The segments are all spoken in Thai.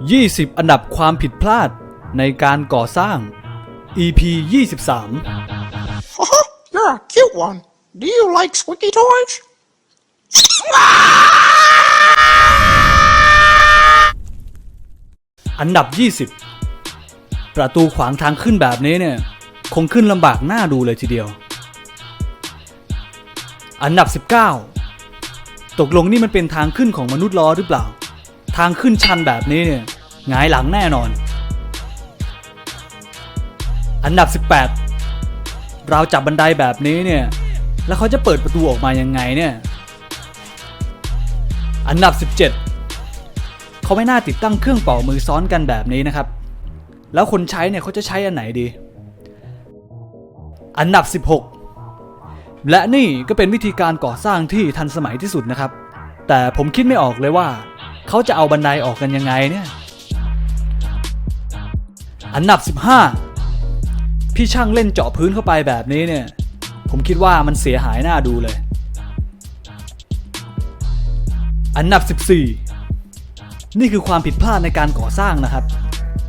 20 อันดับความผิดพลาดในการก่อสร้าง EP 23 Haha, you're a cute one. Do you like squeaky toys? อันดับ 20 ประตูขวางทางขึ้นแบบนี้เนี่ย คงขึ้นลำบากหน้าดูเลยทีเดียว อันดับ 19 ตกลงนี่มันเป็นทางขึ้นของมนุษย์ล้อหรือเปล่า ทางขึ้นชันแบบนี้เนี่ยหงายหลังแน่นอน อันดับ 18 เราจับบันไดแบบนี้เนี่ย แล้วเขาจะเปิดประตูออกมายังไงเนี่ย อันดับ 17 เขาไม่น่าติดตั้งเครื่องเป่ามือซ้อนกันแบบนี้นะครับ แล้วคนใช้เนี่ยเขาจะใช้อันไหนดี อันดับ 16 และนี่ก็เป็นวิธีการก่อสร้างที่ทันสมัยที่สุดนะครับ แต่ผมคิดไม่ออกเลยว่า เขาจะเอาบันไดออกกันยังไงเนี่ย อันดับ 15 พี่ช่างเล่นเจาะพื้นเข้าไปแบบนี้เนี่ย ผมคิดว่ามันเสียหายหน้าดูเลย อันดับ 14 นี่คือความผิดพลาดในการก่อสร้างนะครับ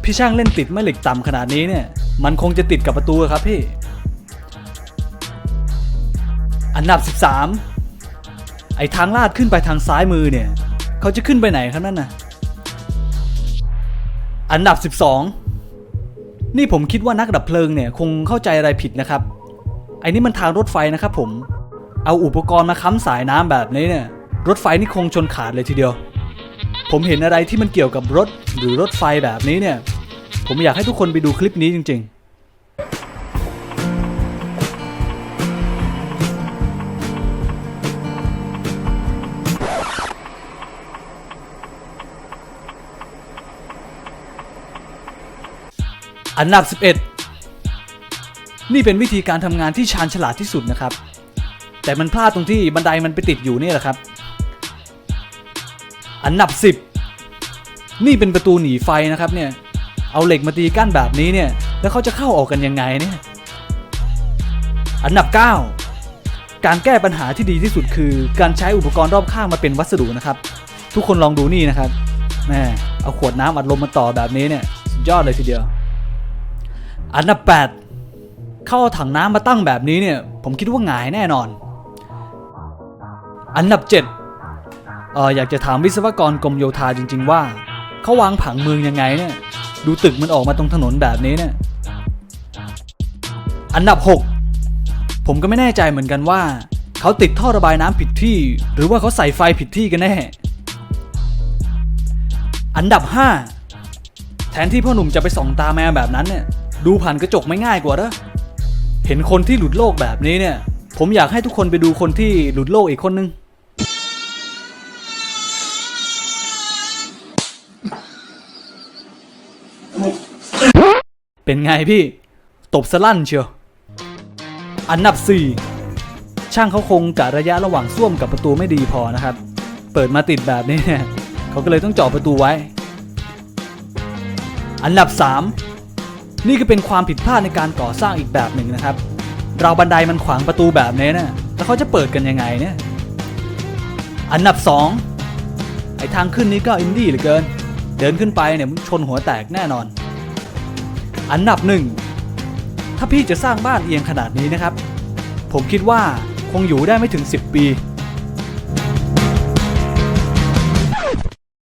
พี่ช่างเล่นติดแม่เหล็กต่ำขนาดนี้เนี่ย มันคงจะติดกับประตูครับพี่ อันดับ 13ไอ้ทางลาดขึ้นไปทางซ้ายมือเนี่ย เขาจะขึ้นไปไหนครับนั่นน่ะ อันดับ 12 นี่ผมคิดว่านักดับเพลิงเนี่ยคงเข้าใจอะไรผิดนะครับ ไอ้นี่มันทางรถไฟนะครับผม เอาอุปกรณ์มาค้ำสายน้ำแบบนี้เนี่ยรถไฟนี่คงชนขาดเลยทีเดียว ผมเห็นอะไรที่มันเกี่ยวกับรถหรือรถไฟแบบนี้เนี่ย ผมอยากให้ทุกคนไปดูคลิปนี้จริง ๆ อันดับ 11 นี่เป็นวิธีการทำงานที่ชาญฉลาดที่สุดนะครับ แต่มันพลาดตรงที่บันไดมันไปติดอยู่นี่แหละครับ อันดับ 10 นี่เป็นประตูหนีไฟนะครับเนี่ย เอาเหล็กมาตีกั้นแบบนี้เนี่ย แล้วเขาจะเข้าออกกันยังไงเนี่ย อันดับ 9 การแก้ปัญหาที่ดีที่สุดคือ การใช้อุปกรณ์รอบข้างมาเป็นวัสดุนะครับ ทุกคนลองดูนี่นะครับแม่เอาขวดน้ำอัดลมมาต่อแบบนี้เนี่ย สุดยอดเลยทีเดียว อันดับ8เข้าถังน้ำมาตั้งแบบนี้เนี่ย ผมคิดว่าหงายแน่นอน อันดับ7เอออยากจะถามวิศวกรกรมโยธาจริง ๆ ว่าเขาวางผังเมืองยังไงเนี่ย ดูตึกมันออกมาตรงถนนแบบนี้เนี่ย อันดับ 6 ผมก็ไม่แน่ใจเหมือนกันว่าเขาติดท่อระบายน้ำผิดที่ หรือว่าเขาใส่ไฟผิดที่กันแน่ อันดับ 5 แทนที่พ่อหนุ่มจะไปส่องตาแมวแบบนั้นเนี่ย ดูผ่านกระจกไม่ง่ายกว่าเหรอเห็นคนที่หลุดโลกแบบนี้เนี่ย ผมอยากให้ทุกคนไปดูคนที่หลุดโลกอีกคนนึง เป็นไงพี่ ตบสลั่นเชียว อันดับ 4 ช่างเขาคงกะระยะระหว่างส้วมกับประตูไม่ดีพอนะครับ เปิดมาติดแบบนี้เนี่ยเขาก็เลยต้องเจาะประตูไว้ อันดับ 3 นี่ก็เป็นความผิดพลาดในการก่อสร้างอีกแบบหนึ่งนะครับ เราบันไดมันขวางประตูแบบนี้นะแล้วเขาจะเปิดกันยังไงเนี่ยอันดับ 2 ไอ้ทางขึ้นนี้ก็อินดี้เหลือเกิน เดินขึ้นไปเนี่ยมึงชนหัวแตกแน่นอน อันดับหนึ่งถ้าพี่จะสร้างบ้านเอียงขนาดนี้นะครับ ผมคิดว่าคงอยู่ได้ไม่ถึง 10 ปี